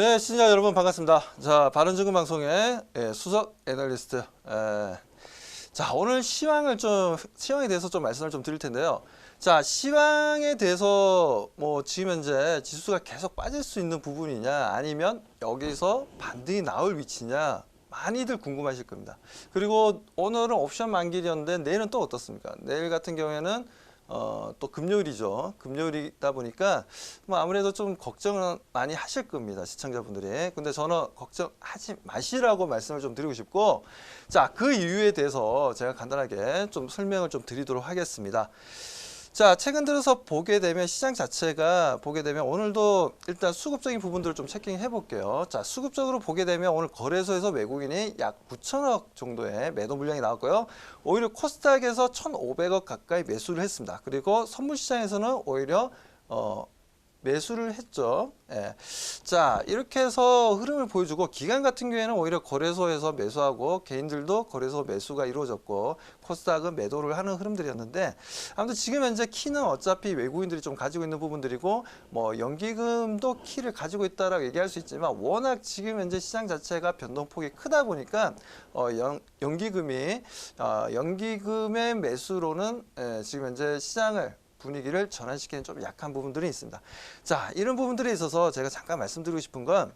네, 시청자 여러분 반갑습니다. 자, 바른증권 방송의 예, 수석 애널리스트. 에, 자, 오늘 시황을 좀 시황에 대해서 좀 말씀을 좀 드릴 텐데요. 자, 시황에 대해서 뭐 지금 현재 지수가 계속 빠질 수 있는 부분이냐, 아니면 여기서 반등이 나올 위치냐. 많이들 궁금하실 겁니다. 그리고 오늘은 옵션 만기일이었는데 내일은 또 어떻습니까? 내일 같은 경우에는 어, 또 금요일이죠. 금요일이다 보니까 뭐 아무래도 좀 걱정을 많이 하실 겁니다. 시청자분들이. 근데 저는 걱정하지 마시라고 말씀을 좀 드리고 싶고 자, 그 이유에 대해서 제가 간단하게 좀 설명을 좀 드리도록 하겠습니다. 자, 최근 들어서 보게 되면 시장 자체가 보게 되면 오늘도 일단 수급적인 부분들을 좀 체킹해 볼게요. 자, 수급적으로 보게 되면 오늘 거래소에서 외국인이 약 9천억 정도의 매도 물량이 나왔고요. 오히려 코스닥에서 1,500억 가까이 매수를 했습니다. 그리고 선물 시장에서는 오히려 어 매수를 했죠. 예. 자, 이렇게 해서 흐름을 보여주고 기간 같은 경우에는 오히려 거래소에서 매수하고 개인들도 거래소 매수가 이루어졌고 코스닥은 매도를 하는 흐름들이었는데 아무튼 지금 현재 키는 어차피 외국인들이 좀 가지고 있는 부분들이고 뭐 연기금도 키를 가지고 있다라고 얘기할 수 있지만 워낙 지금 현재 시장 자체가 변동폭이 크다 보니까 어, 연, 연기금이 어, 연기금의 매수로는 예, 지금 현재 시장을 분위기를 전환시키는 좀 약한 부분들이 있습니다. 자, 이런 부분들에 있어서 제가 잠깐 말씀드리고 싶은 건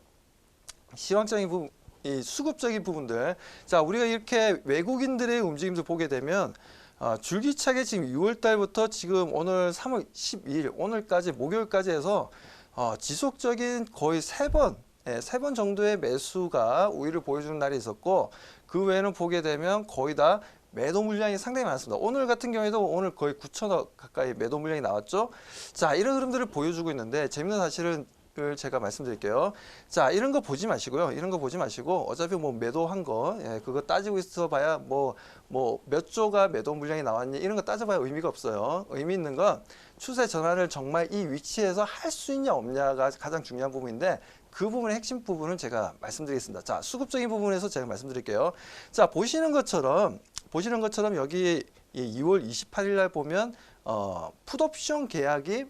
시황적인 부분, 이 수급적인 부분들. 자, 우리가 이렇게 외국인들의 움직임도 보게 되면 어, 줄기차게 지금 6월 달부터 지금 오늘 3월 12일 오늘까지 목요일까지 해서 어, 지속적인 거의 세 번, 예, 세 번 정도의 매수가 우위를 보여주는 날이 있었고 그 외에는 보게 되면 거의 다 매도 물량이 상당히 많습니다. 오늘 같은 경우에도 오늘 거의 9천억 가까이 매도 물량이 나왔죠. 자, 이런 흐름들을 보여주고 있는데 재밌는 사실은 을 제가 말씀드릴게요. 자, 이런 거 보지 마시고요. 이런 거 보지 마시고 어차피 뭐 매도한 거, 예, 그거 따지고 있어 봐야 뭐 뭐 몇 조가 매도 물량이 나왔니 이런 거 따져봐야 의미가 없어요. 의미 있는 건 추세 전환을 정말 이 위치에서 할 수 있냐 없냐가 가장 중요한 부분인데 그 부분의 핵심 부분은 제가 말씀드리겠습니다. 자, 수급적인 부분에서 제가 말씀드릴게요. 자, 보시는 것처럼 보시는 것처럼 여기 이 2월 28일 날 보면 어, 풋옵션 계약이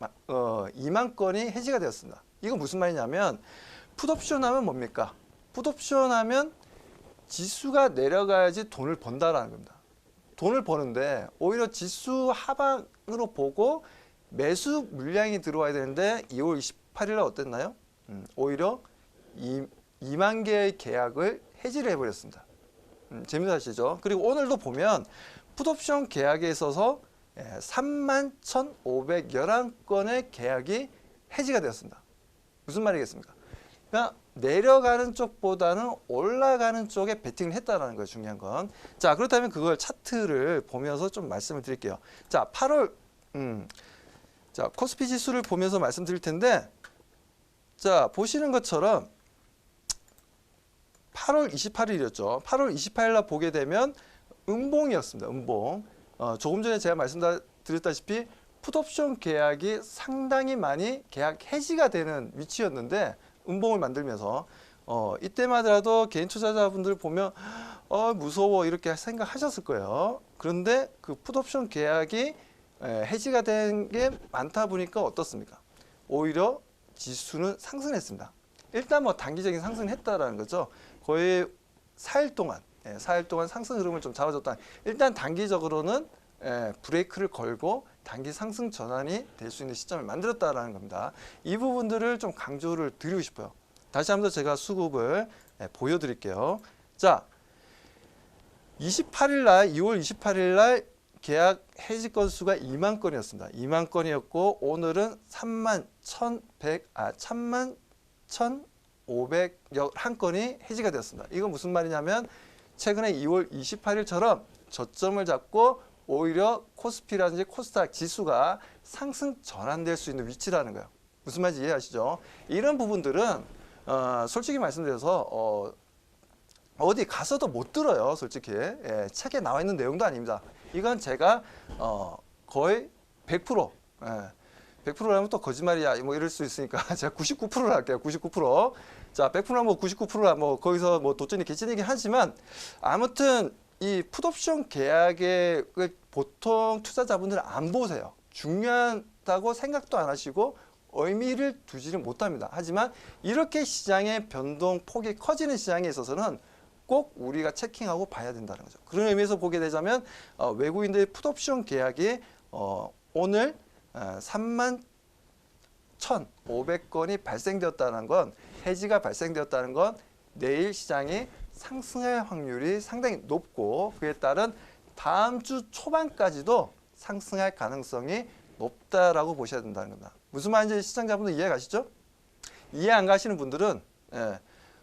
마- 어, 2만 건이 해지가 되었습니다. 이거 무슨 말이냐면 풋옵션 하면 뭡니까? 풋옵션 하면 지수가 내려가야지 돈을 번다라는 겁니다. 돈을 버는데 오히려 지수 하방으로 보고 매수 물량이 들어와야 되는데 2월 28일 날 어땠나요? 음, 오히려 2, 2만 개의 계약을 해지를 해버렸습니다. 음, 사실이죠. 그리고 오늘도 보면 풋옵션 계약에 있어서 예, 3만 1,511건의 계약이 해지가 되었습니다. 무슨 말이겠습니까? 그러니까 내려가는 쪽보다는 올라가는 쪽에 베팅을 했다라는 거예요. 중요한 건. 자, 그렇다면 그걸 차트를 보면서 좀 말씀을 드릴게요. 자, 8월 음. 자, 코스피 지수를 보면서 말씀드릴 텐데 자, 보시는 것처럼 8월 28일이었죠. 8월 28일 날 보게 되면 음봉이었습니다. 음봉. 어, 조금 전에 제가 말씀드렸다시피 풋옵션 계약이 상당히 많이 계약 해지가 되는 위치였는데 음봉을 만들면서 어, 이때마다도 개인 투자자분들 보면 어, 무서워 이렇게 생각하셨을 거예요. 그런데 그 풋옵션 계약이 에, 해지가 된 게 많다 보니까 어떻습니까? 오히려 지수는 상승했습니다. 일단 뭐 단기적인 상승했다라는 거죠. 거의 4일 동안 예, 4일 동안 상승 흐름을 좀 잡아줬다. 일단 단기적으로는 예, 브레이크를 걸고 단기 상승 전환이 될 수 있는 시점을 만들었다라는 겁니다. 이 부분들을 좀 강조를 드리고 싶어요. 다시 한번 제가 수급을 예, 보여드릴게요. 자, 28일 날, 2월 28일 날 계약 해지 건수가 2만 건이었습니다. 2만 건이었고 오늘은 3만 1,100, 아, 3만 1,000 511건이 해지가 되었습니다. 이건 무슨 말이냐면 최근에 2월 28일처럼 저점을 잡고 오히려 코스피라든지 코스닥 지수가 상승 전환될 수 있는 위치라는 거예요. 무슨 말인지 이해하시죠? 이런 부분들은 어, 솔직히 말씀드려서 어, 어디 가서도 못 들어요. 솔직히 예, 책에 나와 있는 내용도 아닙니다. 이건 제가 어, 거의 100% 예, 100%라면 또 거짓말이야, 뭐 이럴 수 있으니까 제가 99%를 할게요, 99%. 자, 100%면 뭐 99%라 뭐 거기서 뭐 도전이 개진이긴 하지만 아무튼 이 풋옵션 계약의 그 보통 투자자분들은 안 보세요. 중요하다고 생각도 안 하시고 의미를 두지를 못합니다. 하지만 이렇게 시장의 변동 폭이 커지는 시장에 있어서는 꼭 우리가 체킹하고 봐야 된다는 거죠. 그런 의미에서 보게 되자면 어, 외국인들의 풋옵션 계약이 어, 오늘 어, 3만 1,500건이 발생되었다는 건 해지가 발생되었다는 건 내일 시장이 상승할 확률이 상당히 높고 그에 따른 다음 주 초반까지도 상승할 가능성이 높다라고 보셔야 된다는 겁니다. 무슨 말인지 시청자분들 이해 가시죠? 이해 안 가시는 분들은 예,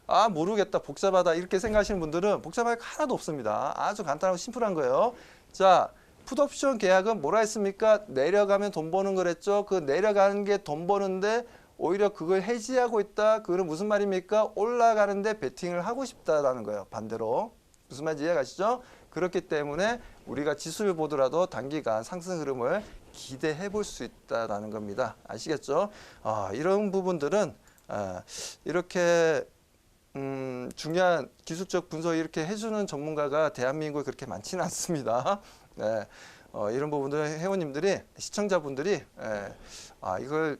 아 모르겠다 복잡하다 이렇게 생각하시는 분들은 복잡할 거 하나도 없습니다. 아주 간단하고 심플한 거예요. 자 풋옵션 계약은 뭐라 했습니까? 내려가면 돈 버는 거랬죠. 그 내려가는 게 돈 버는데 오히려 그걸 해지하고 있다. 그거는 무슨 말입니까? 올라가는데 베팅을 하고 싶다라는 거예요. 반대로 무슨 말인지 이해가시죠? 그렇기 때문에 우리가 지수를 보더라도 단기간 상승 흐름을 기대해 볼 수 있다라는 겁니다. 아시겠죠? 아, 이런 부분들은 아, 이렇게 음, 중요한 기술적 분석 이렇게 해주는 전문가가 대한민국에 그렇게 많지는 않습니다. 네, 어, 이런 부분들 회원님들이 시청자분들이 예, 아 이걸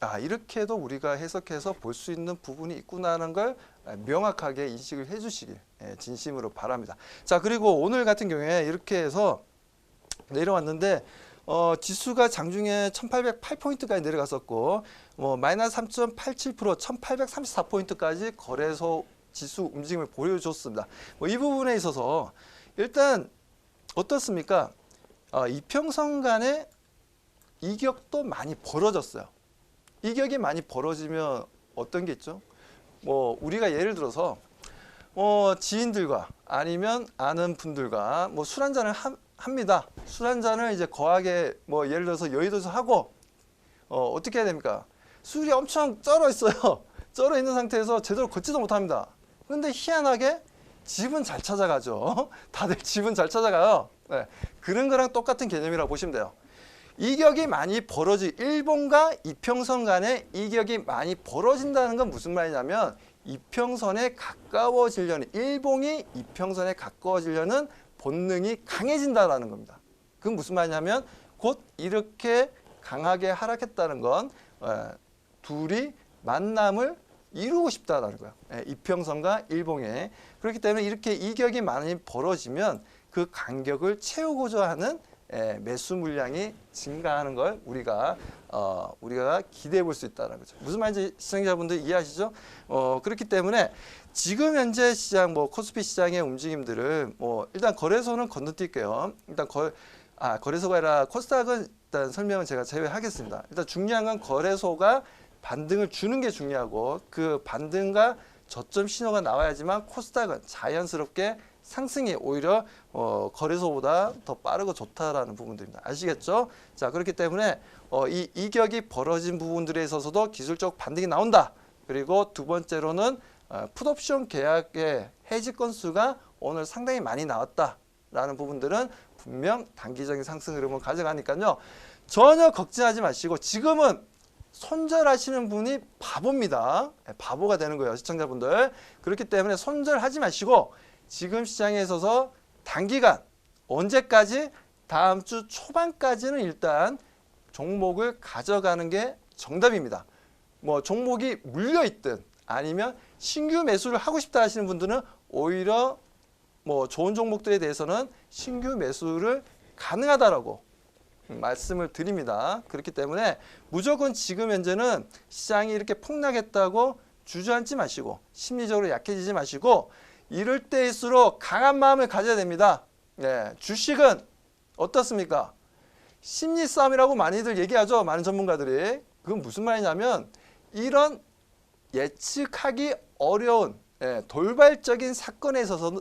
아 이렇게도 우리가 해석해서 볼 수 있는 부분이 있구나라는 걸 명확하게 인식을 해주시길 예, 진심으로 바랍니다. 자 그리고 오늘 같은 경우에 이렇게 해서 내려왔는데 어, 지수가 장중에 1808포인트까지 내려갔었고 뭐 마이너스 3.87% 1834포인트까지 거래소 지수 움직임을 보여줬습니다. 뭐 이 부분에 있어서 일단 어떻습니까? 어, 이평선 간의 이격도 많이 벌어졌어요. 이격이 많이 벌어지면 어떤 게 있죠? 뭐 우리가 예를 들어서 뭐 지인들과 아니면 아는 분들과 뭐 술 한잔을 합니다. 술 한잔을 이제 거하게 뭐 예를 들어서 여의도에서 하고 어, 어떻게 해야 됩니까? 술이 엄청 쩔어 있어요. 쩔어 있는 상태에서 제대로 걷지도 못합니다. 그런데 희한하게 집은 잘 찾아가죠. 다들 집은 잘 찾아가요. 네. 그런 거랑 똑같은 개념이라고 보시면 돼요. 이격이 많이 벌어지 일본과 이평선 간의 이격이 많이 벌어진다는 건 무슨 말이냐면 이평선에 가까워지려는 일본이 이평선에 가까워지려는 본능이 강해진다라는 겁니다. 그건 무슨 말이냐면 곧 이렇게 강하게 하락했다는 건 에, 둘이 만남을 이루고 싶다라는 거예요. 에, 이평선과 일본에 그렇기 때문에 이렇게 이격이 많이 벌어지면 그 간격을 채우고자 하는 에, 매수 물량이 증가하는 걸 우리가 어, 우리가 기대해 볼 수 있다는 거죠. 무슨 말인지 시청자분들 이해하시죠? 어, 그렇기 때문에 지금 현재 시장 뭐 코스피 시장의 움직임들을 뭐 일단 거래소는 건너뛸게요. 일단 거 아, 거래소가 아니라 코스닥은 일단 설명은 제가 제외하겠습니다. 일단 중요한 건 거래소가 반등을 주는 게 중요하고 그 반등과 저점 신호가 나와야지만 코스닥은 자연스럽게 상승이 오히려 어, 거래소보다 더 빠르고 좋다라는 부분들입니다. 아시겠죠? 자 그렇기 때문에 어, 이 이격이 벌어진 부분들에 있어서도 기술적 반등이 나온다. 그리고 두 번째로는 어, 풋옵션 계약의 해지 건수가 오늘 상당히 많이 나왔다라는 부분들은 분명 단기적인 상승 흐름을 가져가니까요. 전혀 걱정하지 마시고 지금은 손절하시는 분이 바보입니다. 네, 바보가 되는 거예요, 시청자분들. 그렇기 때문에 손절하지 마시고 지금 시장에 있어서 단기간 언제까지 다음 주 초반까지는 일단 종목을 가져가는 게 정답입니다. 뭐 종목이 물려 있든 아니면 신규 매수를 하고 싶다 하시는 분들은 오히려 뭐 좋은 종목들에 대해서는 신규 매수를 가능하다라고 말씀을 드립니다. 그렇기 때문에 무조건 지금 현재는 시장이 이렇게 폭락했다고 주저앉지 마시고 심리적으로 약해지지 마시고 이럴 때일수록 강한 마음을 가져야 됩니다. 네, 주식은 어떻습니까? 심리 싸움이라고 많이들 얘기하죠. 많은 전문가들이. 그건 무슨 말이냐면 이런 예측하기 어려운 예, 돌발적인 사건에 있어서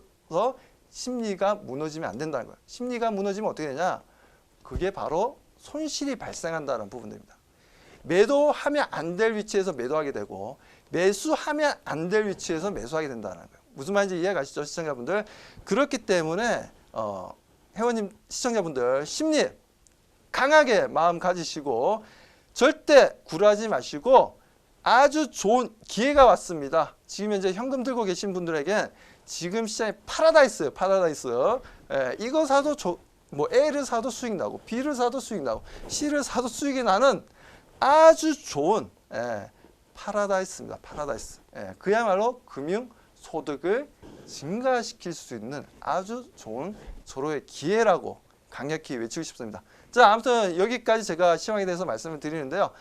심리가 무너지면 안 된다는 거예요. 심리가 무너지면 어떻게 되냐? 그게 바로 손실이 발생한다는 부분입니다. 매도하면 안 될 위치에서 매도하게 되고 매수하면 안 될 위치에서 매수하게 된다는 거예요. 무슨 말인지 이해 가시죠, 시청자분들? 그렇기 때문에 어, 회원님 시청자분들 심리 강하게 마음 가지시고 절대 굴하지 마시고 아주 좋은 기회가 왔습니다. 지금 현재 현금 들고 계신 분들에게 지금 시장에 파라다이스, 파라다이스. 예, 이거 사도 조, 뭐 A를 사도 수익 나고 B를 사도 수익 나고 C를 사도 수익이 나는 아주 좋은 예, 파라다이스입니다. 파라다이스. 예, 그야말로 금융 소득을 증가시킬 수 있는 아주 좋은 절호의 기회라고 강력히 외치고 싶습니다. 자, 아무튼 여기까지 제가 시황에 대해서 말씀을 드리는데요.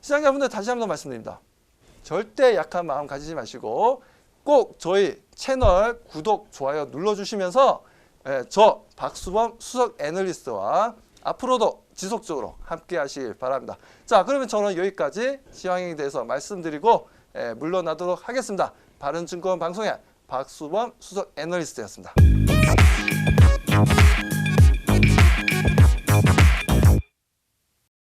시청자분들 다시 한 번 말씀드립니다. 절대 약한 마음 가지지 마시고 꼭 저희 채널 구독, 좋아요 눌러주시면서 예, 저 박수범 수석 애널리스트와 앞으로도 지속적으로 함께 하시길 바랍니다. 자, 그러면 저는 여기까지 시황에 대해서 말씀드리고 예, 물러나도록 하겠습니다. 바른증권 방송의 박수범 수석 애널리스트였습니다.